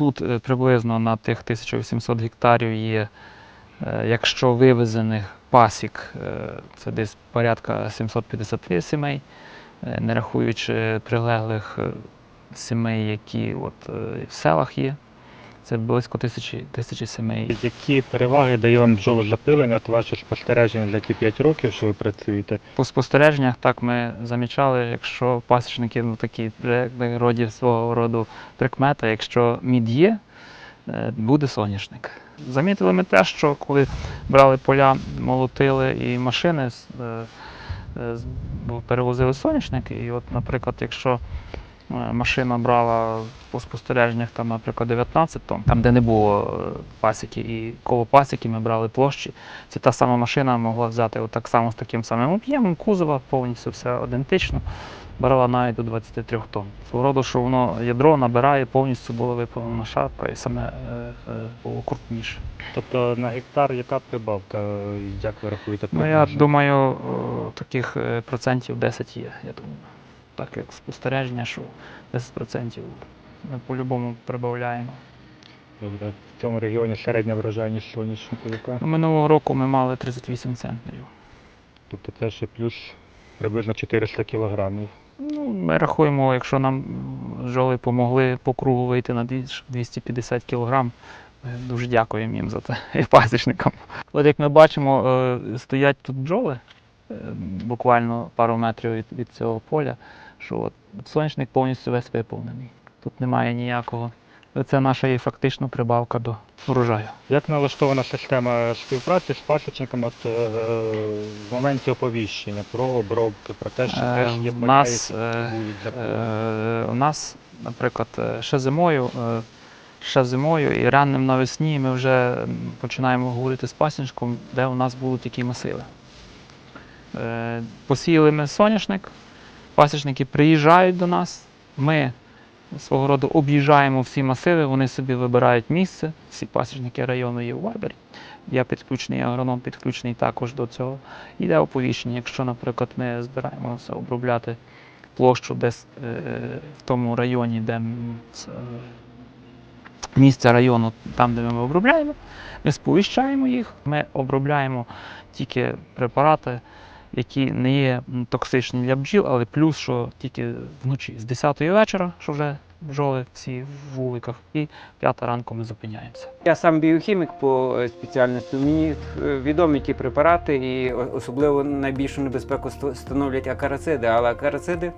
тут е, приблизно на тих 1800 гектарів є, е, якщо вивезених пасік, е, це десь порядка 750 сімей, не рахуючи прилеглих сімей, які от, в селах є. Це близько тисячі, тисячі сімей. Які переваги дає вам бджолозапилення от ваше спостереження за ті 5 років, що ви працюєте? По спостереженнях так ми замічали, якщо пасічники ну, такі вже як роді свого роду прикмета, якщо мід є, е, буде соняшник. Замітили ми те, що коли брали поля, молотили і машини, е, е, перевозили соняшник, і от, наприклад, якщо машина брала по спостереженнях, там, наприклад, 19 тонн, там, де не було е, пасіки, і коло пасіки ми брали площі, це та сама машина могла взяти так само з таким самим об'ємом кузова, повністю все ідентично, брала навіть до 23 тонн. Свого роду, що воно ядро набирає, повністю була виповнена шапка і саме е, е, було крупніше. Тобто на гектар яка прибавка, е, як ви рахуєте? Ну, я думаю, таких е, процентів 10 є, я думаю. Так як спостереження, що 10% ми по-любому прибавляємо. Добре. В цьому регіоні середня врожайність соняшнику яка? Ну, Минулого року ми мали 38 центнерів. Тобто це ще плюс приблизно 400 кілограмів. Ну, ми рахуємо, якщо нам бджоли допомогли по кругу вийти на 250 кг, ми дуже дякуємо їм за це і пасічникам. От як ми бачимо, е, стоять тут бджоли, е, буквально пару метрів від цього поля, що от сонячник повністю весь виповнений. Тут немає ніякого. Це наша є фактично прибавка до урожаю. Як налаштована система співпраці з пасічниками от, е, в моменті оповіщення про обробки, про те, що Е, теж є нас, е. Е, У нас, наприклад, е, ще зимою, е, ще зимою і раннім навесні ми вже починаємо говорити з пасічником, де у нас будуть які масиви. Е, Посіяли ми соняшник, пасічники приїжджають до нас, ми свого роду об'їжджаємо всі масиви, вони собі вибирають місце, всі пасічники району є у Вайбері. Я підключений, агроном підключений також до цього. Йде оповіщення, якщо, наприклад, ми збираємося обробляти площу десь е, в тому районі, де е, місце району, там, де ми обробляємо, ми сповіщаємо їх, ми обробляємо тільки препарати, які не є токсичні для бджіл, але плюс, що тільки вночі з 10 вечора, що вже бджоли всі в вуликах, і 5 ранку ми зупиняємося. Я сам біохімік по спеціальності. Мені е, відомі ті препарати, і особливо найбільшу небезпеку становлять акарациди. Але акарациди,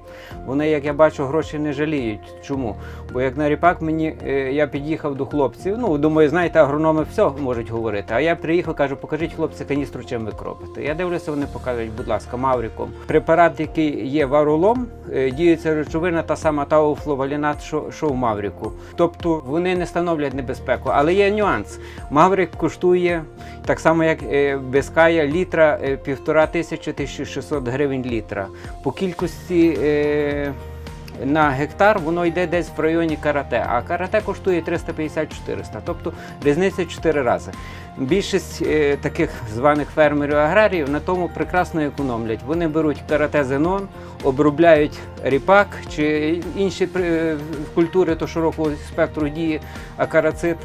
вони, як я бачу, гроші не жаліють. Чому? Бо як на ріпак мені е, я під'їхав до хлопців. Ну, думаю, знаєте, агрономи все можуть говорити. А я приїхав, кажу, покажіть хлопці каністру, чим ви кропите. Я дивлюся, вони показують, будь ласка, мавриком. Препарат, який є варолом, е, діється речовина та сама тауфловалінат, що, що в маврику. Тобто вони не становлять небезпеку. Але є нюанс. Маврик коштує так само, як е, Беская, літра е, півтора тисячі 1600 гривень літра. По кількості. На гектар воно йде десь в районі карате, а карате коштує 350-400, тобто різниця 4 рази. Більшість е, таких званих фермерів аграріїв на тому прекрасно економлять. Вони беруть карате зенон, обробляють ріпак чи інші е, культури то широкого спектру дії акарацит.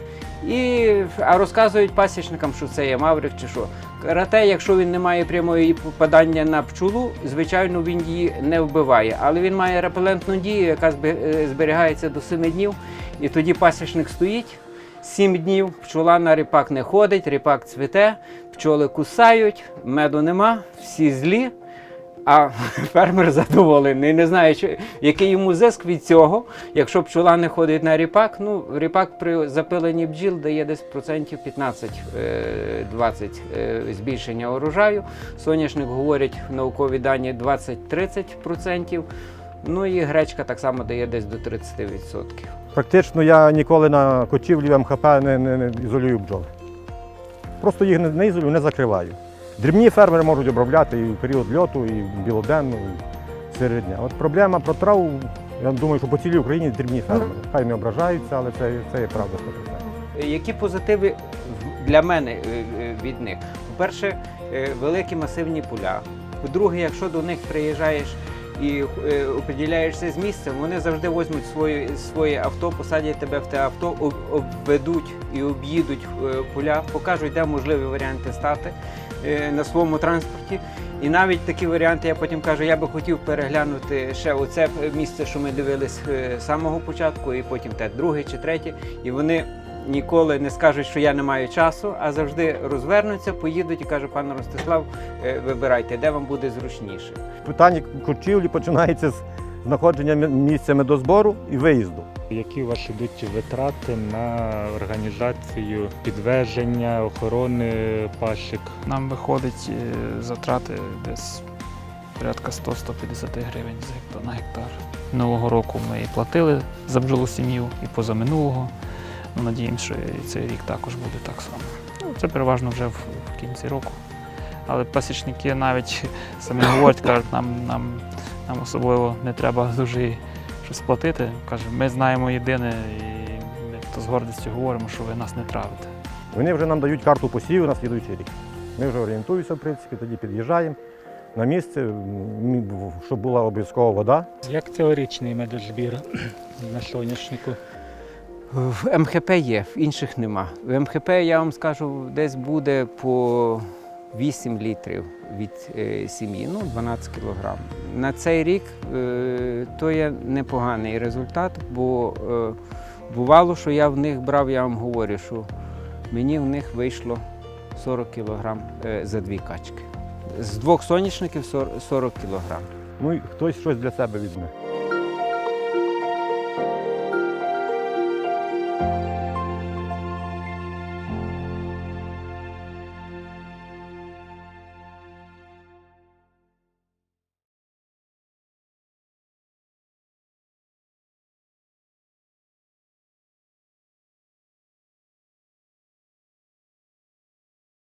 І, розказують пасічникам, що це є маврик чи що. Карате, якщо він не має прямої попадання на пчолу, звичайно, він її не вбиває. Але він має репелентну дію, яка е, зберігається до 7 днів. І тоді пасічник стоїть 7 днів, пчола на ріпак не ходить, ріпак цвіте, пчоли кусають, меду нема, всі злі. А фермер задоволений. Не знає, чи- який йому зиск від цього. Якщо пчола не ходить на ріпак, ну ріпак при запиленні бджіл дає десь процентів 15-20 е, збільшення урожаю. Соняшник говорять наукові дані 20-30%. Ну і гречка так само дає десь до 30%. Практично я ніколи на кочівлі МХП не, не, не ізолюю бджоли. Просто їх не, не ізолюю, не закриваю. Дрібні фермери можуть обробляти і в період льоту, і білоденну, і серед дня. От проблема про траву, я думаю, що по цілій Україні дрібні фермери. Хай не ображаються, але це, це є правда Які позитиви в- для мене е, е, від них? По-перше, е, великі масивні поля. По-друге, якщо до них приїжджаєш і оприділяєшся з місцем, вони завжди візьмуть своє, своє авто, посадять тебе в те авто, обведуть і об'їдуть поля, покажуть, де можливі варіанти стати на своєму транспорті. І навіть такі варіанти, я потім кажу, я би хотів переглянути ще оце місце, що ми дивились е, з самого початку, і потім те друге чи третє. І вони ніколи не скажуть, що я не маю часу, а завжди розвернуться, поїдуть і кажуть, пане Ростислав, е, вибирайте, де вам буде зручніше. Питання кочівлі починається з знаходження мі- місця медозбору і виїзду. Які у вас ідуть витрати на організацію підвезення, охорони пасік? Нам виходить е, затрати десь порядка 100-150 гривень на гектар. Минулого року ми і платили за бджолосім'ю, і позаминулого. Ну, Надіємося, що і цей рік також буде так само. Ну, це переважно вже в, в кінці року. Але пасічники навіть самі говорять, кажуть, нам, нам, нам особливо не треба дуже щось платити. Каже, ми знаємо єдине, і ми то з гордістю говоримо, що ви нас не травите. Вони вже нам дають карту посіву на слідуючий рік. Ми вже орієнтуємося, в принципі, тоді під'їжджаємо на місце, щоб була обов'язкова вода. Як цьогорічний медозбір на соняшнику? В МХП є, в інших нема. В МХП я вам скажу, десь буде по 8 літрів від е, сім'ї, ну 12 кілограм. На цей рік е, то є непоганий результат, бо е, бувало, що я в них брав, я вам говорю, що мені в них вийшло 40 кілограм за дві качки. З двох соняшників 40 кілограм. Ну і хтось щось для себе візьме.